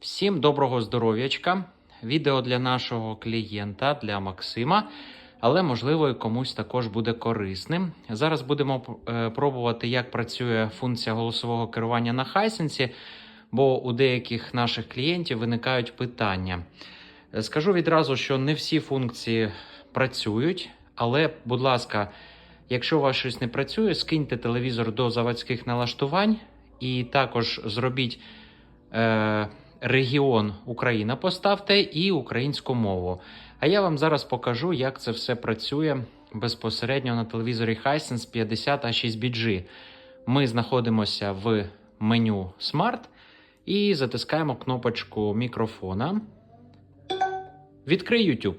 Всім доброго здоров'ячка. Відео для нашого клієнта, для Максима, але можливо комусь також буде корисним. Зараз будемо е, пробувати, як працює функція голосового керування на Хайсенсі, бо у деяких наших клієнтів виникають питання. Е, Скажу відразу, що не всі функції працюють, але, будь ласка, якщо у вас щось не працює, скиньте телевізор до заводських налаштувань і також зробіть. Е, регіон Україна поставте і українську мову. А я вам зараз покажу, як це все працює безпосередньо на телевізорі Hisense 50 a 6 bg Ми знаходимося в меню Smart і затискаємо кнопочку мікрофона. Відкрий YouTube.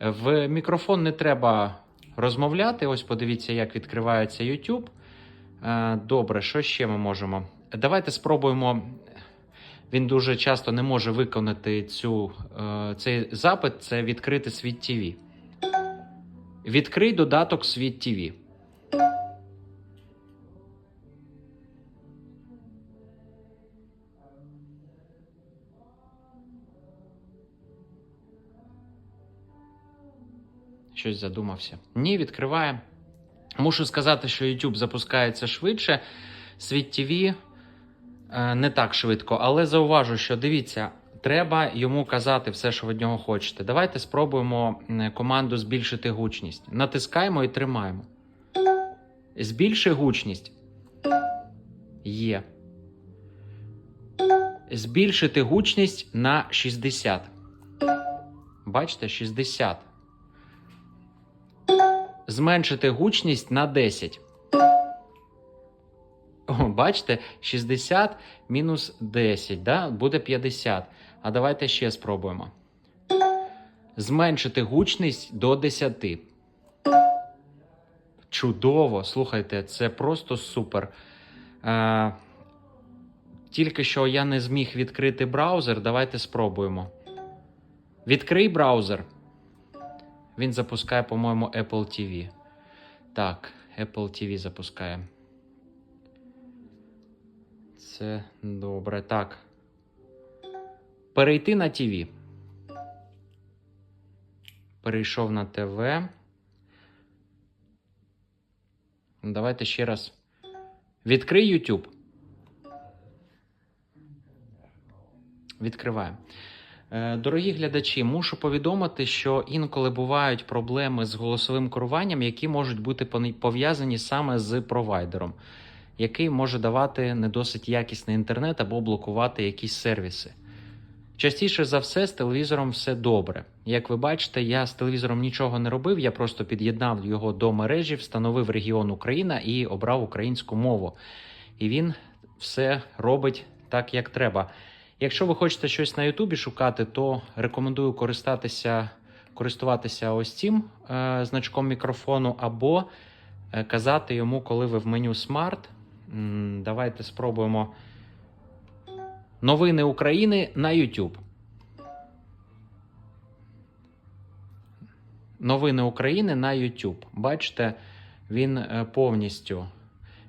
В мікрофон не треба розмовляти. Ось подивіться, як відкривається YouTube. Е, Добре, що ще ми можемо? Давайте спробуємо. Він дуже часто не може виконати цю, е, цей запит це відкрити світ ТВ. Відкрий додаток світ ТВ. Щось задумався. Ні, відкриває. Мушу сказати, що YouTube запускається швидше. Світ ТВ не так швидко, але зауважу, що дивіться, треба йому казати все, що ви від нього хочете. Давайте спробуємо команду збільшити гучність. Натискаємо і тримаємо. Збільши гучність. Є. Збільшити гучність на 60. Бачите, 60. Зменшити гучність на 10. Бачите, 60 мінус 10, да? буде 50. А давайте ще спробуємо. Зменшити гучність до 10. Чудово! Слухайте, це просто супер. Е, тільки що я не зміг відкрити браузер. Давайте спробуємо. Відкрий браузер. Він запускає, по-моєму, Apple TV. Так, Apple TV запускає. Це добре. Так. Перейти на ТВ. Перейшов на ТВ. Давайте ще раз. Відкрий YouTube. Відкриваємо. Е, Дорогі глядачі, мушу повідомити, що інколи бувають проблеми з голосовим керуванням, які можуть бути пов'язані саме з провайдером який може давати не досить якісний інтернет або блокувати якісь сервіси. Частіше за все, з телевізором все добре. Як ви бачите, я з телевізором нічого не робив, я просто під'єднав його до мережі, встановив регіон Україна і обрав українську мову. І він все робить так, як треба. Якщо ви хочете щось на Ютубі шукати, то рекомендую користатися, користуватися ось цим е, значком мікрофону, або е, казати йому, коли ви в меню Smart. Давайте спробуємо новини України на YouTube. Новини України на YouTube. Бачите, він е, повністю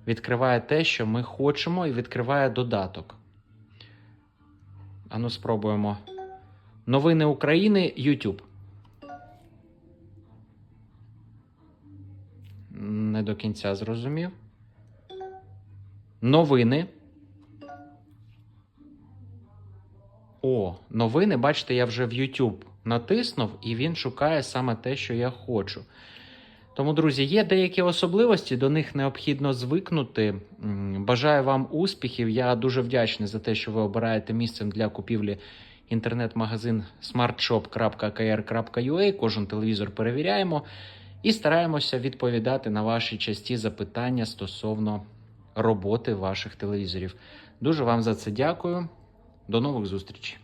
відкриває те, що ми хочемо, і відкриває додаток. Ану, спробуємо. Новини України YouTube. Не до кінця зрозумів. Новини. О, новини, бачите, я вже в YouTube натиснув, і він шукає саме те, що я хочу. Тому, друзі, є деякі особливості, до них необхідно звикнути. Бажаю вам успіхів. Я дуже вдячний за те, що ви обираєте місцем для купівлі інтернет-магазин smartshop.kr.ua. Кожен телевізор перевіряємо і стараємося відповідати на ваші часті запитання стосовно роботи ваших телевізорів. Дуже вам за це дякую. До нових зустрічей.